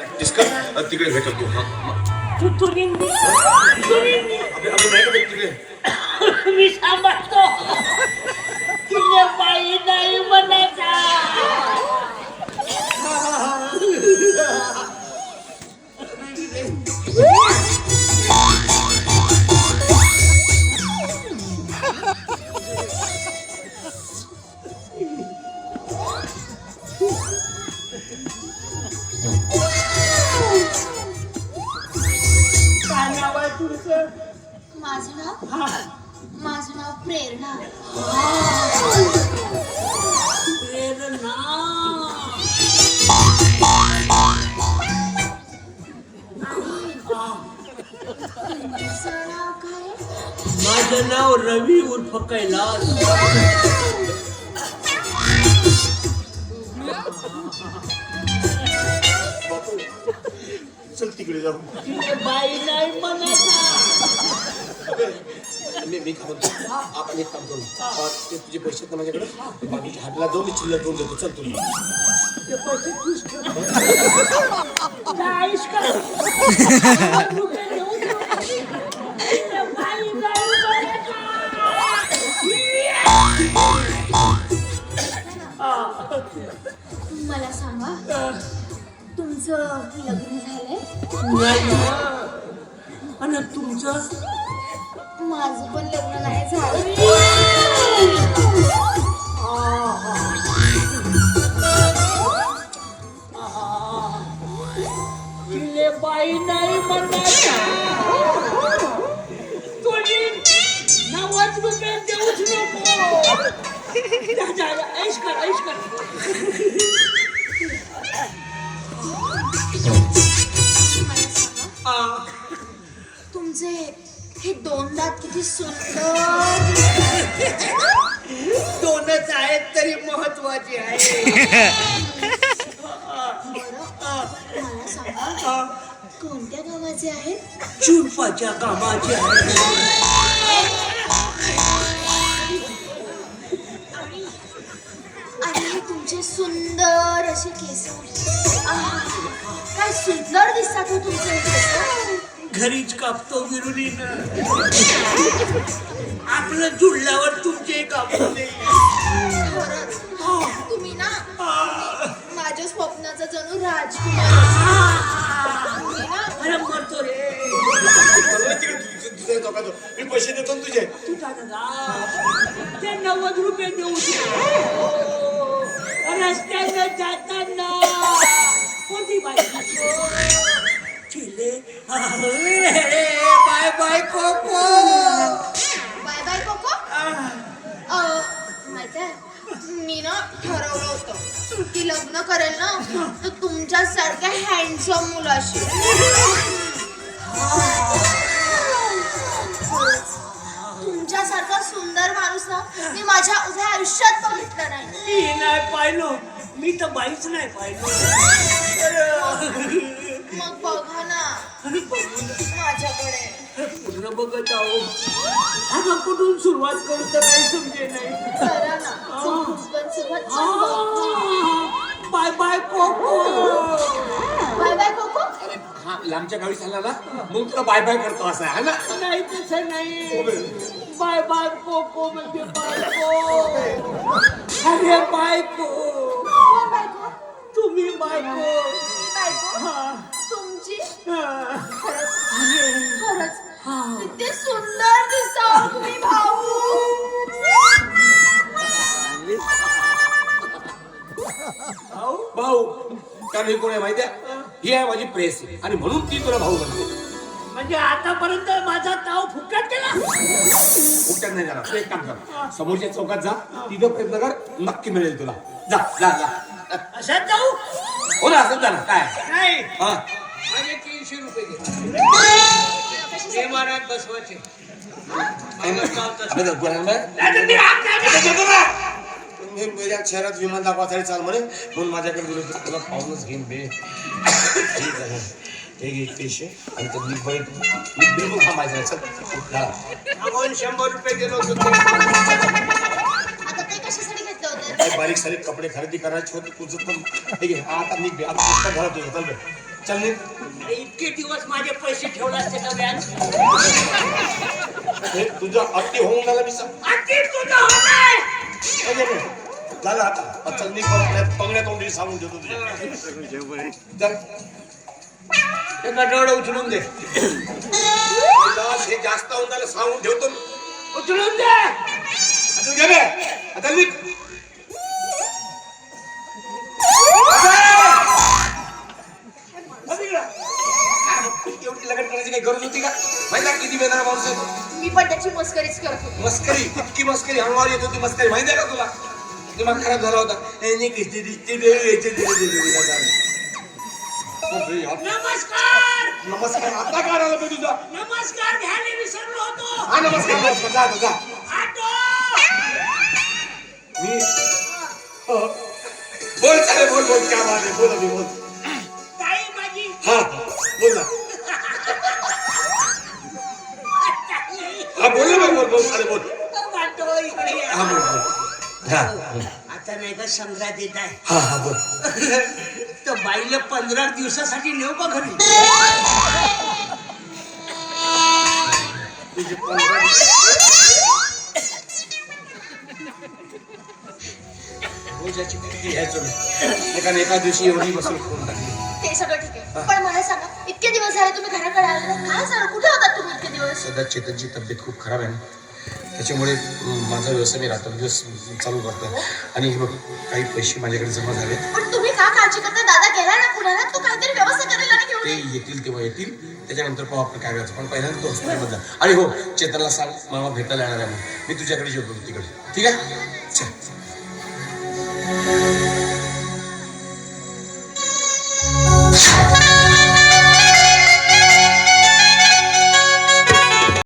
Practice कर आणि तिकडे भेटत तू हा, हा. तू तुरिंदी तुरिंदी अबे, अबे, नाही का भेट तिकडे मी सांभाळतो तुझ्या बाई नाही म्हणायचा काय तुमचं माझं नाव? हा. माझं नाव प्रेरणा. प्रेरणा. तुमचं नाव काय? माझं नाव रवी उर्फ कैलास. चल तिकडे जाऊ. बाई नाही म्हणायचा मी मी म्हणतो? आपण एक काम करू. ते तुझे पैसे आहेत ना माझ्याकडे? बाकीच्या हाटला जाऊ मी चिल्लर करून देतो चल तुम्ही ते पैसे. मला सांगा तुमचं लग्न झालंय? नाही आणि तुमचं? माझं पण लग्न नाही झालं. तिले बाई नाही नव्वद रुपये देऊच नको. ऐश कर ऐश कर. तुमचे हे दोन दात किती सुंदर. दोनच आहेत तरी महत्त्वाचे आहे. बरं मला सांगा कोणत्या गावाचे आहेत? चुरपाच्या कामाचे आहे तुमचे सुंदर असे केस. काय सुंदर दिसतात हो तुमचे केस घरीच कापतो विरुलीनं आपलं जुळल्यावर तुमचे कापले तुम्ही ना माझ्या स्वप्नाचा जणू राजकुमार. मरतो रे. मी पैसे देतो तुझे. तू ते नव्वद रुपये देऊ रस्त्याने जाताना. कोणती बाई? Bye bye Coco. Bye bye Coco. मी ना ठरवलं होतं की लग्न करेल ना तर तुमच्यासारख्या हँडसम मुलाशी. तुमच्यासारखा सुंदर माणूस ना मी माझ्या उभ्या आयुष्यात बघितलं नाही. मी नाही पाहिलो. मी तर बाईच नाही पाहिलो. मग बघा ना माझ्याकडे. पूर्ण बघत आहो. आता कुठून सुरुवात करू तर काही समजे नाही. करा ना. पण सुरुवात सांगा. Bye bye Coco. Bye bye Coco. अरे हा लांबच्या गावी चालला ना? मग तुला बाय बाय करतो असं आहे ना? नाही तसं नाही. बाय बाय कोको म्हणजे बायको. अरे बायको. कोण बायको? तुम्ही बायको. मी बायको? हा. तुमची? हा. खरंच. अरे. खरंच हा. किती सुंदर दिसता तुम्ही भाऊ. भाऊ भाऊ कारण हे कोण आहे माहिती आहे ही आहे माझी प्रेस. आणि म्हणून ती तुला भाऊ म्हणते म्हणजे आतापर्यंत माझा ताव फुकट केला उठत नाही जाणार तू एक काम कर. समोरच्या चौकात जा. तिथं प्रयत्न कर नक्की मिळेल तुला. जा जा जा. अशात जाऊ? हो ना असंच जा ना. काय? नाही. हा. माझे तीनशे रुपये घे विमानात बसवायचे. बरं, बरं, बरं. नाही तर ते हात नाही. मी माझ्या शहरात विमान दाखवासाठी चाल म्हणे म्हणून माझ्याकडे गेलो होतो. तुला पाहूनच घेईन बे. ठीक आहे. हे घे पैसे आणि तो बिल बाई मी बिलकुल थांबायचं नाही. चल जा. आपण शंभर रुपये दिलो होतो आता ते कशासाठी घेतलं होतं काही बारीक सारीक कपडे खरेदी करायचे होते तुझं पण हे घे आता बे आता पुस्तक घरात चल बे चल इतके दिवस माझे पैसे ठेवले असते का हे तुझा अति होऊन झाला मी सांग अति तुझं होणार झालं आता चल परत पंगड्या तोंडी सांगून देतो तुझ्या चल ते गडोड उचलून दे हे जास्त होऊन झालं सांगून ठेवतो उचलून दे तू घे. आता निघ बस इकडं. काय, एवढी लगट करायची काही गरज होती का माहिती किती बेदार माणूस आहे तो? मी पण त्याची मस्करीच करत होते मस्करी इतकी मस्करी अंगावर येत होती मस्करी माहिती आहे का तुला दिमाग खराब झाला होता नाही, दिसते नमस्कार! नमस्कार. आता काय आला तुझा? नमस्कार घ्यायला विसरलो होतो. हा नमस्कार नमस्कार. जा जा, आटो! मी हो. बोल चालेल बोल बोल. क्या बात आहे? बोल अभि बोल. ताई माझी हा बोल ना. हा बोल ना बोल बोल चालेल बोल. आटो इकडे ये. हा बोल बोल. हा बोल. आता नाही का संक्रांत येत आहे. हा हा बोल. तर बाईला पंधरा दिवसासाठी नेऊ का घरी? रोजाची किती घ्यायचो एका दिवशी एवढी बसून करून टाकली ते सगळं ठीक आहे. पण मला सांगा इतके दिवस झाले तुम्ही घराकडे आले नाही. काय झालं? कुठे होतात तुम्ही इतके दिवस? सध्या चेतनची तब्येत खूप खराब आहे ना त्याच्यामुळे माझा व्यवसाय मी राहतो दिवस चालू करतो आणि हे बघ काही पैसे माझ्याकडे जमा झाले. पण तुम्ही ते येतील तेव्हा येतील. त्याच्यानंतर पाहू आपण काय करायचं पण पहिल्यांदा तो हॉस्पिटलमध्ये आणि हो चेतनला सांग मामा भेटायला येणार आहे मी तुझ्याकडे जेवतो तिकडे. ठीक आहे? चल.